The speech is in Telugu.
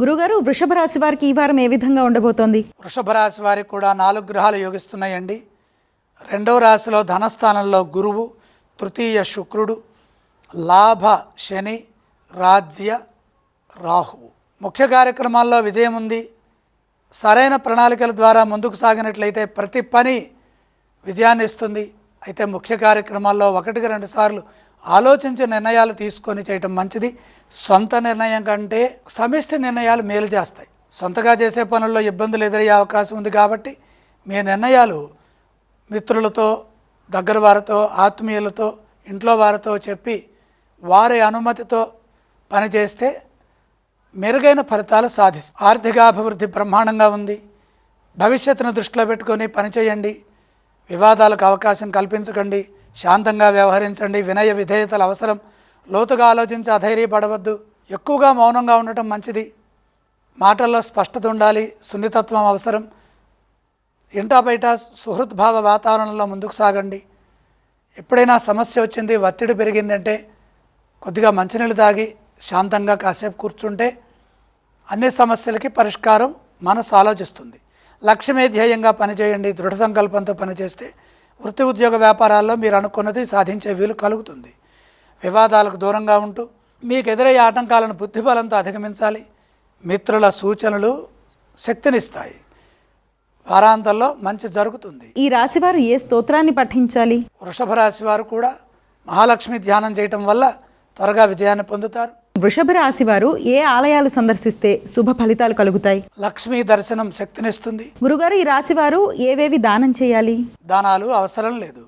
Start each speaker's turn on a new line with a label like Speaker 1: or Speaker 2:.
Speaker 1: గురుగారు వృషభ రాశి వారికి ఈ వారం ఏ విధంగా ఉండబోతోంది?
Speaker 2: వృషభ రాశి వారికి కూడా నాలుగు గ్రహాలు యోగిస్తున్నాయండి. రెండవ రాశిలో ధనస్థానంలో గురువు తృతీయ శుక్రుడు లాభ శని రాజ్య రాహువు. ముఖ్య కార్యక్రమాల్లో విజయం ఉంది. సరైన ప్రణాళికల ద్వారా ముందుకు సాగినట్లయితే ప్రతి పని విజయాన్ని ఇస్తుంది. అయితే ముఖ్య కార్యక్రమాల్లో ఒకటికి రెండు సార్లు ఆలోచించి నిర్ణయాలు తీసుకొని చేయటం మంచిది. సొంత నిర్ణయం కంటే సమిష్టి నిర్ణయాలు మేలు చేస్తాయి. సొంతగా చేసే పనుల్లో ఇబ్బందులు ఎదురయ్యే అవకాశం ఉంది కాబట్టి మీ నిర్ణయాలు మిత్రులతో దగ్గర వారితో ఆత్మీయులతో ఇంట్లో వారితో చెప్పి వారి అనుమతితో పనిచేస్తే మెరుగైన ఫలితాలు సాధిస్తారు ఆర్థికాభివృద్ధి బ్రహ్మాండంగా ఉంది. భవిష్యత్తును దృష్టిలో పెట్టుకొని పనిచేయండి. వివాదాలకు అవకాశం కల్పించకండి. శాంతంగా వ్యవహరించండి. వినయ విధేయతలు అవసరం. లోతుగా ఆలోచించి అధైర్యపడవద్దు. ఎక్కువగా మౌనంగా ఉండటం మంచిది. మాటల్లో స్పష్టత ఉండాలి. సున్నితత్వం అవసరం. ఇంటా బయట సుహృద్భావ వాతావరణంలో ముందుకు సాగండి. ఎప్పుడైనా సమస్య వచ్చింది ఒత్తిడి పెరిగిందంటే కొద్దిగా మంచినీళ్ళు తాగి శాంతంగా కాసేపు కూర్చుంటే అన్ని సమస్యలకి పరిష్కారం మనసు ఆలోచిస్తుంది. లక్ష్యమే ధ్యేయంగా పనిచేయండి. దృఢ సంకల్పంతో పనిచేస్తే వృత్తి ఉద్యోగ వ్యాపారాల్లో మీరు అనుకున్నది సాధించే వీలు కలుగుతుంది. వివాదాలకు దూరంగా ఉంటూ మీకు ఎదురయ్యే ఆటంకాలను బుద్ధిబలంతో అధిగమించాలి. మిత్రుల సూచనలు శక్తినిస్తాయి. వారాంతంలో మంచి జరుగుతుంది.
Speaker 1: ఈ రాశి వారు ఏ స్తోత్రాన్ని పఠించాలి?
Speaker 2: వృషభ రాశి వారు కూడా మహాలక్ష్మి ధ్యానం చేయటం వల్ల త్వరగా విజయాన్ని పొందుతారు.
Speaker 1: వృషభ రాశి వారు ఏ ఆలయాలు సందర్శిస్తే శుభ ఫలితాలు కలుగుతాయి?
Speaker 2: లక్ష్మీ దర్శనం శక్తినిస్తుంది.
Speaker 1: గురుగారు ఈ రాశి వారు ఏవేవి దానం చేయాలి?
Speaker 2: దానాలు అవసరం లేదు.